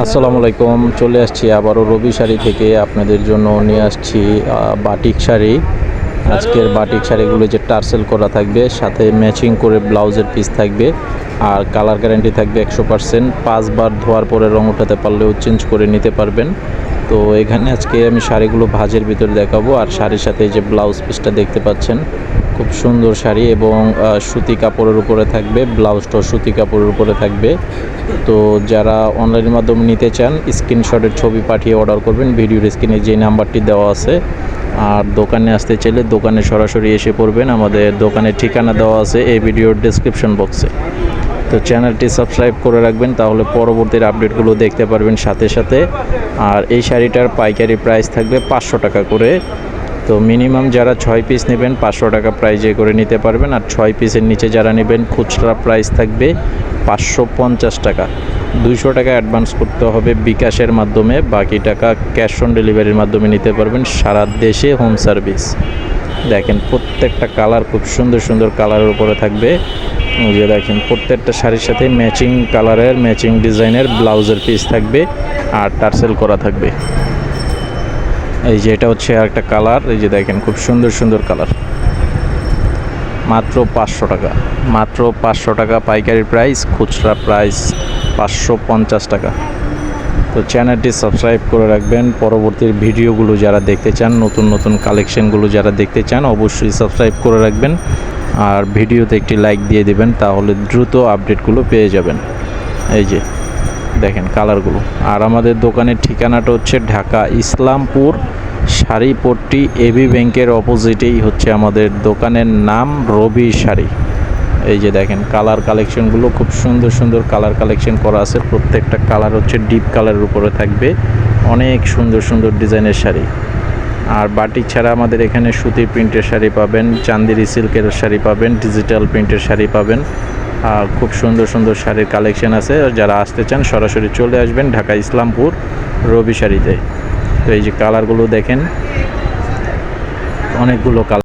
আসসালামু আলাইকুম। চলে আসছি আবারও রবি শাড়ি থেকে। আপনাদের জন্য নিয়ে আসছি বাটিক শাড়ি। আজকের বাটিক শাড়িগুলো যে টার্সেল করা থাকবে, সাথে ম্যাচিং করে ব্লাউজের পিস থাকবে, আর কালার গ্যারান্টি থাকবে একশো পার্সেন্ট পাঁচবার ধোয়ার পরে রং উঠাতে পারলেও চেঞ্জ করে নিতে পারবেন। তো এখানে আজকে আমি শাড়িগুলো ভাজের ভিতরে দেখাবো, আর শাড়ির সাথে যে ব্লাউজ পিসটা দেখতে পাচ্ছেন। খুব সুন্দর শাড়ি এবং সুতি কাপড়ের উপরে থাকবে ব্লাউজটাও সুতি কাপড়ের উপরে থাকবে। তো যারা অনলাইনের মাধ্যমে নিতে চান স্ক্রিনশটের ছবি পাঠিয়ে অর্ডার করবেন। ভিডিওর স্ক্রিনে যে নাম্বারটি দেওয়া আছে। আর দোকানে আসতে চাইলে দোকানে সরাসরি এসে পড়বেন। আমাদের দোকানের ঠিকানা দেওয়া আছে এই ভিডিওর ডেসক্রিপশন বক্সে তো চ্যানেলটি সাবস্ক্রাইব করে রাখবেন, তাহলে পরবর্তীর আপডেটগুলো দেখতে পারবেন সাথে সাথে। আর এই শাড়িটার পাইকারি প্রাইস থাকবে পাঁচশো টাকা করে। তো মিনিমাম যারা ছয় পিস নেবেন, পাঁচশো টাকা প্রাইজে করে নিতে পারবেন। আর ছয় পিসের নিচে যারা নেবেন, খুচরা প্রাইস থাকবে পাঁচশো পঞ্চাশ টাকা। দুইশো টাকা অ্যাডভান্স করতে হবে বিকাশের মাধ্যমে, বাকি টাকা ক্যাশ অন ডেলিভারির মাধ্যমে নিতে পারবেন সারা দেশে হোম সার্ভিস দেখেন প্রত্যেকটা কালার খুব সুন্দর সুন্দর কালারের উপরে থাকবে। যে দেখেন প্রত্যেকটা শাড়ির সাথে ম্যাচিং কালারের ম্যাচিং ডিজাইনের ব্লাউজের পিস থাকবে আর টার্সেল করা থাকবে। এই যে এটা হচ্ছে আর একটা কালার, এই যে দেখেন খুব সুন্দর সুন্দর কালার। মাত্র পাঁচশো টাকা, মাত্র পাঁচশো টাকা পাইকারি প্রাইস, খুচরা প্রাইস পাঁচশো পঞ্চাশ টাকা। তো চ্যানেলটি সাবস্ক্রাইব করে রাখবেন। পরবর্তীর ভিডিওগুলো যারা দেখতে চান, নতুন নতুন কালেকশনগুলো যারা দেখতে চান, অবশ্যই সাবস্ক্রাইব করে রাখবেন। আর ভিডিওতে একটি লাইক দিয়ে দেবেন, তাহলে দ্রুত আপডেটগুলো পেয়ে যাবেন। এই যে দেখেন কালারগুলো। আর আমাদের দোকানের ঠিকানাটা হচ্ছে ঢাকা ইসলামপুর শাড়িপট্টি এবি ব্যাংকের অপোজিটেই হচ্ছে আমাদের দোকানের নাম রবি শাড়ি। এই যে দেখেন কালার কালেকশনগুলো খুব সুন্দর সুন্দর কালার কালেকশন করা আছে। প্রত্যেকটা কালার হচ্ছে ডিপ কালারের উপরে থাকবে। অনেক সুন্দর সুন্দর ডিজাইনের শাড়ি। আর বাটিক ছাড়া আমাদের এখানে সুতি প্রিন্টের শাড়ি পাবেন চান্দিরি সিল্কের শাড়ি পাবেন, ডিজিটাল প্রিন্টের শাড়ি পাবেন। খুব সুন্দর সুন্দর শাড়ির কালেকশন আছে। যারা আসতে চান, সরাসরি চলে আসবেন ঢাকা ইসলামপুর রবি শাড়িতে। তো এই যে কালারগুলো দেখেন, অনেকগুলো কালার